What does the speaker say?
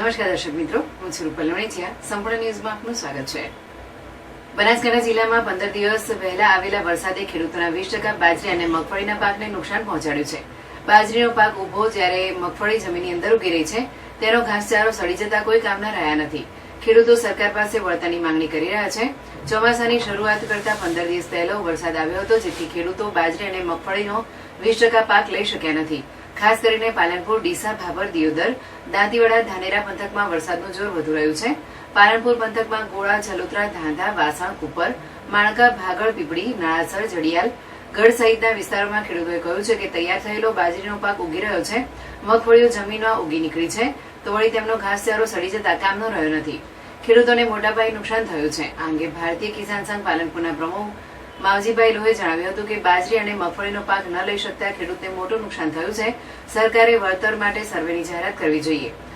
નમસ્કાર દર્શક મિત્રો, હું છું રૂપલ વણેચિયા સંપૂર્ણ ન્યૂઝમાં આપનું સ્વાગત છે. બનાસકાંઠા જિલ્લામાં પંદર દિવસ પહેલા આવેલા વરસાદે ખેડૂતોના વીસ ટકા બાજરી અને મગફળીના પાકને નુકસાન પહોંચાડ્યું છે. બાજરીનો પાક ઊભો જ્યારે મગફળી જમીનની અંદર ઉગી રહી છે, તેનો ઘાસચારો સડી જતા કોઈ કામના રહ્યા નથી. ખેડૂતો સરકાર પાસે વળતરની માંગણી કરી રહ્યા છે. ચોમાસાની શરૂઆત કરતા પંદર દિવસ પહેલો વરસાદ આવ્યો હતો, જેથી ખેડૂતો બાજરી અને મગફળીનો વીસ ટકા પાક લઈ શક્યા નથી. ખાસ કરીને પાલનપુર, ડીસા, ભાભર, દિયોદર, દાંતીવાડા, ધાનેરા પંથકમાં વરસાદનું જોર વધુ રહ્યું છે. પાલનપુર પંથકમાં ગોળા, જલોત્રા, ધાંધા, વાસણ, કુપર, માણકા, ભાગળ, પીપળી, નાળાસર, જડિયાલ, ગઢ સહિતના વિસ્તારોમાં ખેડૂતોએ કહ્યું છે કે તૈયાર થયેલો બાજરીનો પાક ઉગી રહ્યો છે. મગફળીઓ જમીનમાં ઉગી નીકળી છે. તો વળી તેમનો ઘાસચારો સડી જતા કામનો રહ્યો નથી. ખેડૂતોને મોટા નુકસાન થયું છે. આ અંગે ભારતીય કિસાન સંઘ પાલનપુરના પ્રમુખ માવજીભાઈ લોહે જણાવ્યું હતું કે બાજરી અને મગફળીનો પાક ન લઈ શકતા ખેડૂતને મોટું નુકસાન થયું છે. સરકારે વળતર માટે સર્વેની જાહેરાત કરવી જોઈએ.